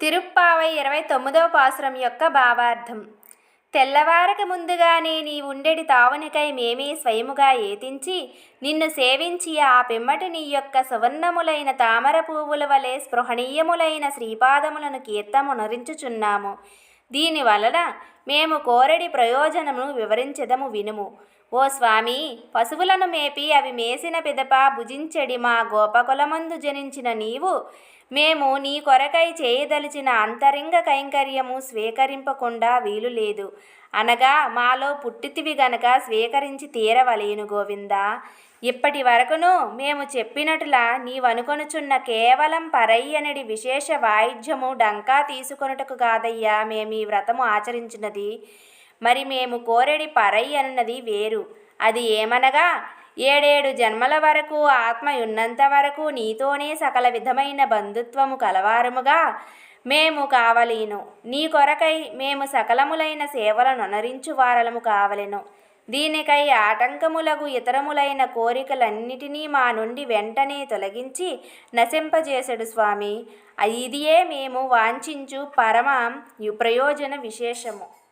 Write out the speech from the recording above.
తిరుప్పావై ఇరవై తొమ్మిదవ పాసురం యొక్క భావార్థం. తెల్లవారక ముందుగానే నీ ఉండెడి తావునికై మేమే స్వయముగా ఏతించి నిన్ను సేవించి ఆ పిమ్మటి నీ యొక్క సువర్ణములైన తామర పువ్వుల వలె స్పృహణీయములైన శ్రీపాదములను కీర్తమునరించుచున్నాము. దీని వలన మేము కోరడి ప్రయోజనమును వివరించదము వినుము. ఓ స్వామి పశువులను మేపి అవి మేసిన పిదప భుజించెడి మా గోపకులమందు జనించిన నీవు. మేము నీ కొరకై చేయదలిచిన అంతరింగ కైంకర్యము స్వీకరింపకుండా వీలు లేదు అనగా మాలో పుట్టితివి గనక స్వీకరించి తీరవలేను గోవిందా. ఇప్పటి వరకును మేము చెప్పినట్లా నీవనుకొనుచున్న కేవలం పరయ్యనడి విశేష వాయిద్యము డంకా తీసుకొనుటకు కాదయ్యా. మేము ఈ వ్రతము ఆచరించినది. మరి మేము కోరెడి పరై అన్నది వేరు. అది ఏమనగా ఏడేడు జన్మల వరకు ఆత్మయున్నంత వరకు నీతోనే సకల విధమైన బంధుత్వము కలవారముగా మేము కావలేను. నీ కొరకై మేము సకలములైన సేవలను అనరించు వారలము కావలెను. దీనికై ఆటంకములకు ఇతరములైన కోరికలన్నిటినీ మా నుండి వెంటనే తొలగించి నశింపజేసడు స్వామి. ఇదియే మేము వాంఛించు పరమ ప్రయోజన విశేషము.